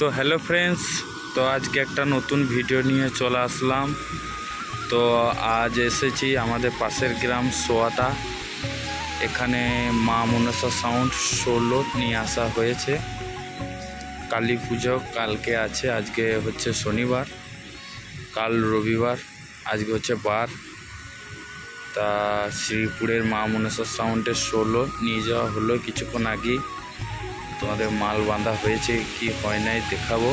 তো hello friends, তো আজকে একটা নতুন ভিডিও নিয়ে চলে আসলাম। তো আজ এসেছি আমাদের পাশের গ্রাম সোয়াতা এখানে মা মনসা সাউন্ড ষোলো নিয়ে আসা হয়েছে। কালী পুজো কালকে আছে, আজকে হচ্ছে শনিবার। কাল রবিবার, আজকে হচ্ছে বার। তা শ্রীপুরের মা মনসা সাউন্ডের ষোলো নিয়ে যাওয়া হলো কিছুক্ষণ আগেই। তোমাদের মাল বাঁধা হয়েছে, কি হয় নাই দেখাবো।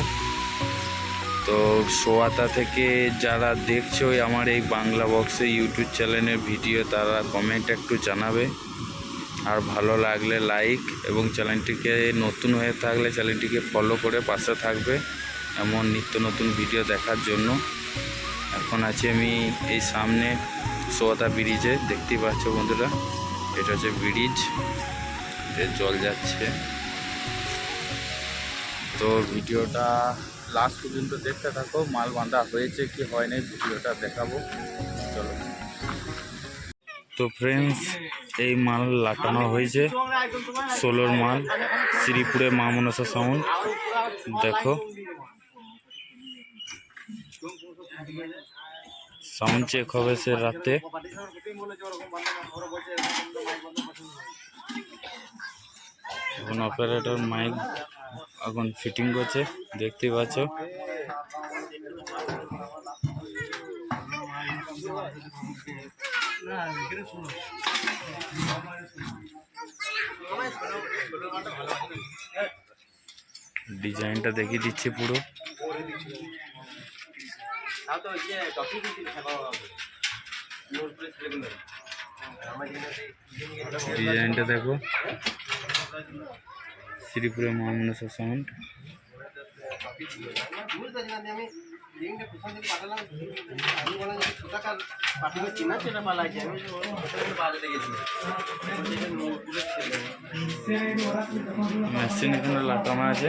তো সোয়াতা থেকে যারা দেখছ আমার এই বাংলা বক্সে ইউটিউব চ্যানেলের ভিডিও তারা কমেন্ট একটু জানাবে। আর ভালো লাগলে লাইক এবং চ্যানেলটিকে নতুন হয়ে থাকলে চ্যানেলটিকে ফলো করে পাশে থাকবে এমন নিত্য নতুন ভিডিও দেখার জন্য। এখন আছি আমি এই সামনে সোয়াতা ব্রিজে দেখতেই পাচ্ছ বন্ধুরা, এটা হচ্ছে ব্রিজ জল যাচ্ছে। তো ভিডিওটা লাস্ট পর্যন্ত দেখতে থাকো। মাল বাঁধা হয়েছে কি হয় নাই ভিডিওটা দেখাবো। চলো। তো ফ্রেন্ডস এই মাল লাটানো হয়েছে। ষোলোর মাল, শ্রীপুরে মা মনসা সাউন্ড দেখো। সাউন্ড চেক হবে সে রাতে। এখন অপারেটর মাইক এখন ফিটিং করছে দেখতে পাচ্ছ। ডিজাইনটা দেখিয়ে দিচ্ছি পুরো। ডিজাইনটা দেখো। শ্রীপুরে মহামনসা সাউন্ড। মেশিন এখানে লাগানো আছে।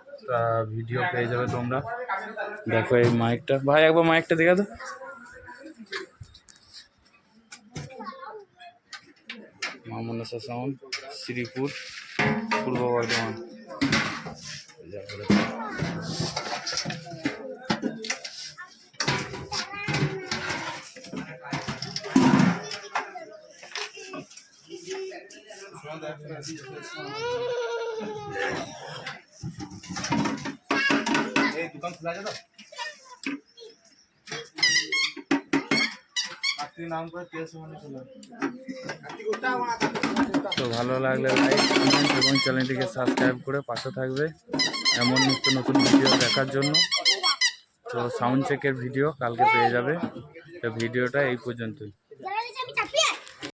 তা ভিডিও পেয়ে যাবে তোমরা। দেখো এই মাইকটা ভাই একবার মাইকটা দেখা তো। মামনসা সাউন্ড শ্রীপুর পূর্ব বর্ধমান। তো? মানে তো ভালো লাগলে লাইক কমেন্ট এবং চ্যানেলটিকে সাবস্ক্রাইব করে পাশে থাকবে। এমন নিত্য নতুন ভিডিও দেখার জন্য। তো সাউন্ড চেকের ভিডিও কালকে পেয়ে যাবে। তো ভিডিওটা এই পর্যন্তই।